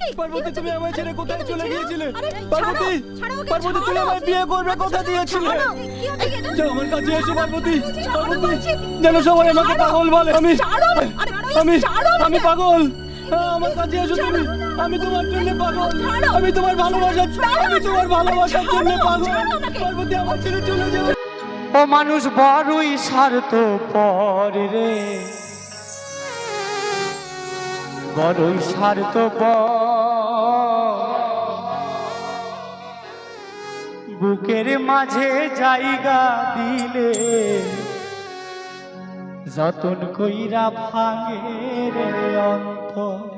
কি? পার্বতী তুমি আমায় ছেড়ে কোথায় চলে গিয়েছিলে? আরে, পার্বতী ছাড়ো, ছাড়ো পার্বতী তুমি আমায় বিয়ে করবে কথা দিয়েছিলে? ছাড়ো, কি হচ্ছে কি এটা? যাও আমার কাছে এসো পার্বতী পার্বতী যেন সবাই আমাকে পাগল বলে। আমি আমি আমি পাগল। হ্যাঁ, আমার কাছে এসো তুমি। আমি তোমার জন্য পাগল। আমি তোমার ভালোবাসার আমি তোমার ভালোবাসার জন্য পাগল। পার্বতী আমার ছেড়ে চলে যাও। ও মানুষ বড়ই স্বার্থ পর রে। বড়ই স্বার্থ বুকের মাঝে জায়গা দিলে যতন কইরা ভাঙের রে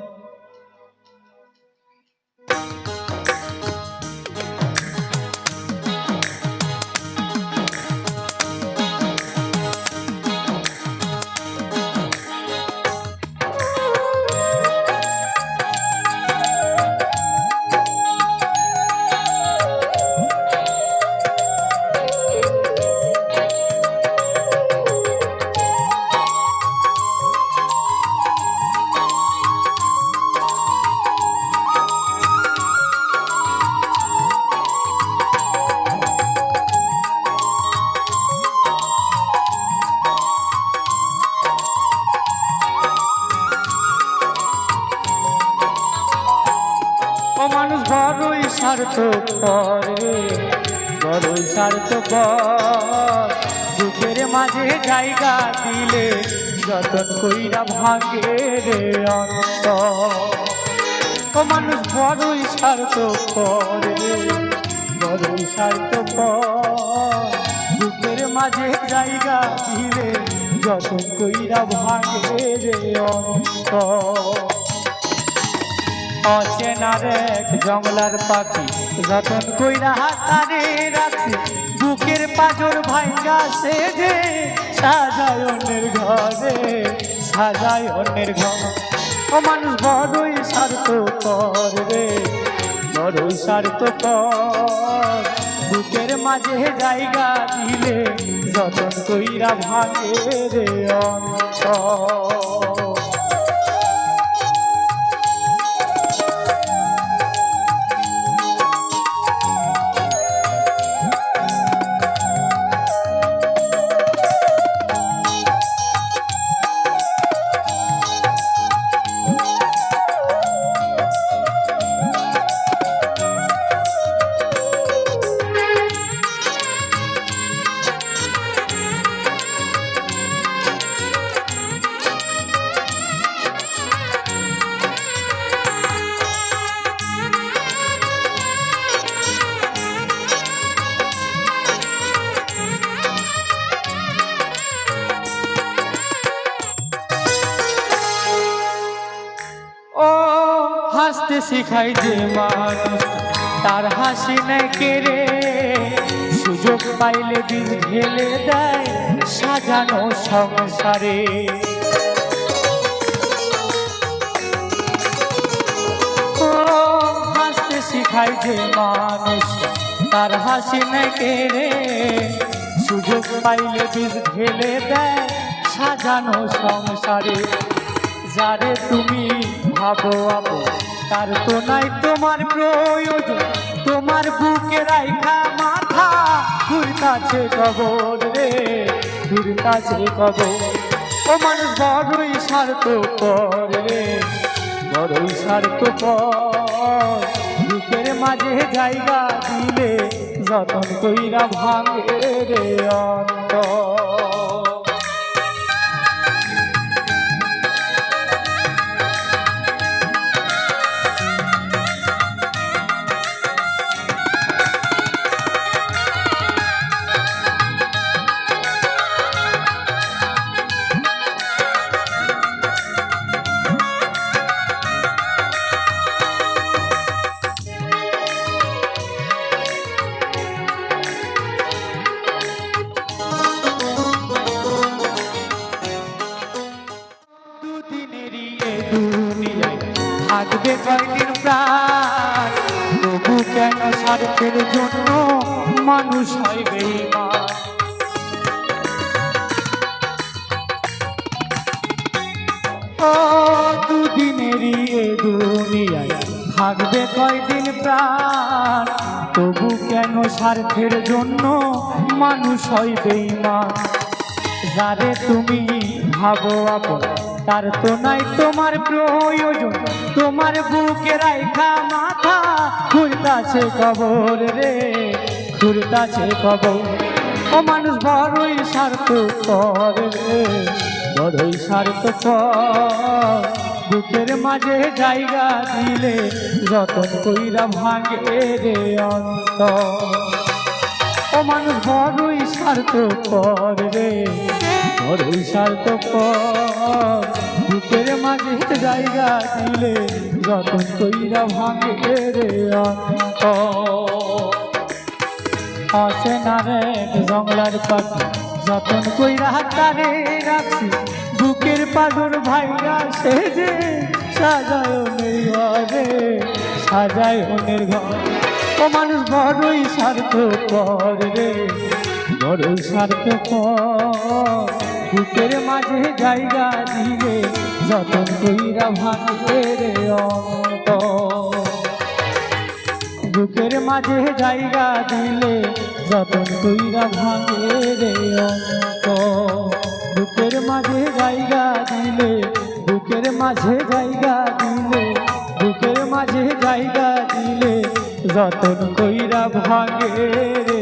বড়ই স্বার্থ করে বড়ই স্বার্থ বুকের মাঝে জায়গা দিলে যতন কইরা ভাঙে রে অন্ত ও মানুষ বড়ই স্বার্থ করে বড়ই স্বার্থ বুকের মাঝে জায়গা দিলে যতন কইরা ভাঙে রে অন্ত অচেনার এক জঙ্গলার পাখি, যতন কইরা হাতারে রাখি বুকের পাজর ভাঙ্গা সে যে সাজায় অন্যের ঘরে, সাজায় অন্যের ঘর। ও মানুষ, বড়ই স্বার্থ রে, বড়ই স্বার্থ কর বুকের মাঝে জায়গা দিলে যতন কইরা ভাঙে রে অন্তর। শিখাই যে মানুষ তার হাসি নেই কেড়ে সুযোগ পাইলে দিন ঢেলে দেয় সাজানো সংসারে। হাসতে শিখাই যে মানুষ, তার হাসি নেই কেড়ে সুযোগ পাইলে বীজ ঢেলে দেয় সাজানো সংসারে। যারে তুমি ভাবো আপো তার তো নাই তোমার প্রয়োজন। তোমার বুকে রাইখা মাথা ঘুরতাছে কবর রে ঘুরতাছে কবর। ও মানুষ, বড়ই স্বার্থ রে, বড়ই স্বার্থ কর বুকের মাঝে জায়গা দিলে যতন কইরা ভাঙে রে অন্তর। কেন স্বার্থের জন্য মানুষ হয় বেইমান দুদিনেরই থাকবে কয়দিন প্রাণ তবু কেন স্বার্থের জন্য মানুষ হয় বেইমান যারে তুমি ভাবো আপন তার তো নাই তোমার প্রয়োজন। তোমার বুকে রাইখা মাথা খুঁড়তাছে কবর রে খুঁড়তাছে কবর। ও মানুষ, বড়ই স্বার্থ রে, বড়ই স্বার্থ কর বুকের মাঝে জায়গা দিলে যতন কইরা ভাঙে রে অন্তর। ও মানুষ, বড়ই স্বার্থ রে বড়ই স্বার্থ কর বুকের মাঝে জায়গা দিলে যতন কইরা ভাঙে রে আসে না রে জংলার পাখি, যতন কইরা তারে রাখছি। বুকের পাগর ভাইরা সে যে সাজায়নের ঘরে সাজায়নের ঘর। ও মানুষ বড়ই স্বার্থ কর রে বড়ই স্বার্থ কর। বুকের মাঝে জায়গা দিলে যতন কইরা ভাঙে রে অন্তর। বুকের মাঝে জায়গা দিলে যতন কইরা ভাঙে রে অন্ত বুকের মাঝে জায়গা দিলে, বুকের মাঝে জায়গা দিলে, বুকের মাঝে জায়গা দিলে যতন কইরা ভাঙে রে